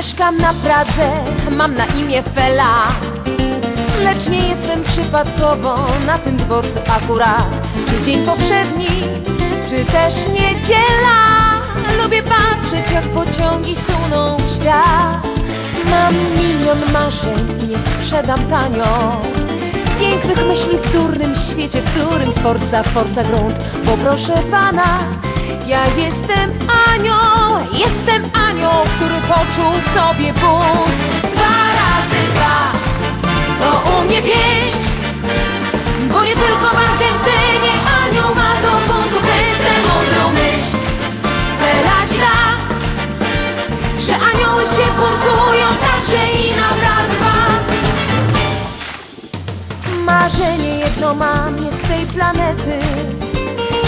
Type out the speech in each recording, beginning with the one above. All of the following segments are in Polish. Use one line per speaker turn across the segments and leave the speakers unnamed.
Mieszkam na Pradze, mam na imię Fela. Lecz nie jestem przypadkowo na tym dworcu akurat. Czy dzień powszedni, czy też niedziela? Lubię patrzeć jak pociągi suną w świat. Mam milion marzeń, nie sprzedam tanio. Pięknych myśli w durnym świecie, w którym forza, forza grunt. Bo proszę pana, ja jestem jestem anioł, który poczuł w sobie bunt Dwa razy dwa, to umie pieść Bo nie tylko w Argentynie anioł ma do buntu być Tę mądrą myśl, Felaźda Że anioły się buntują także i na dwa Marzenie jedno mam, jest tej planety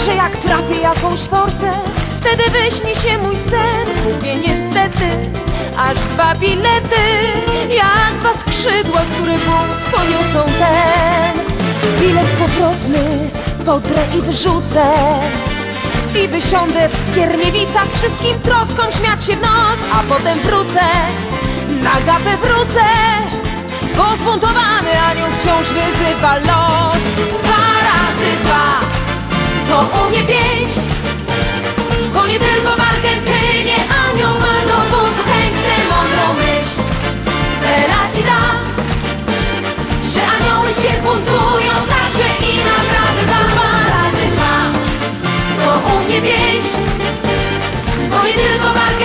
Że jak trafię jakąś forsę Wtedy wyśni się mój sen aż dwa bilety Jak dwa skrzydła, które Bóg poniosą ten Bilet powrotny podrę i wyrzucę. I wysiądę w Skierniewicach Wszystkim troskom śmiać się w nos A potem wrócę, na gapę wrócę Bo zbuntowany anioł wciąż wyzywa los mnie wieść, bo i tylko walkę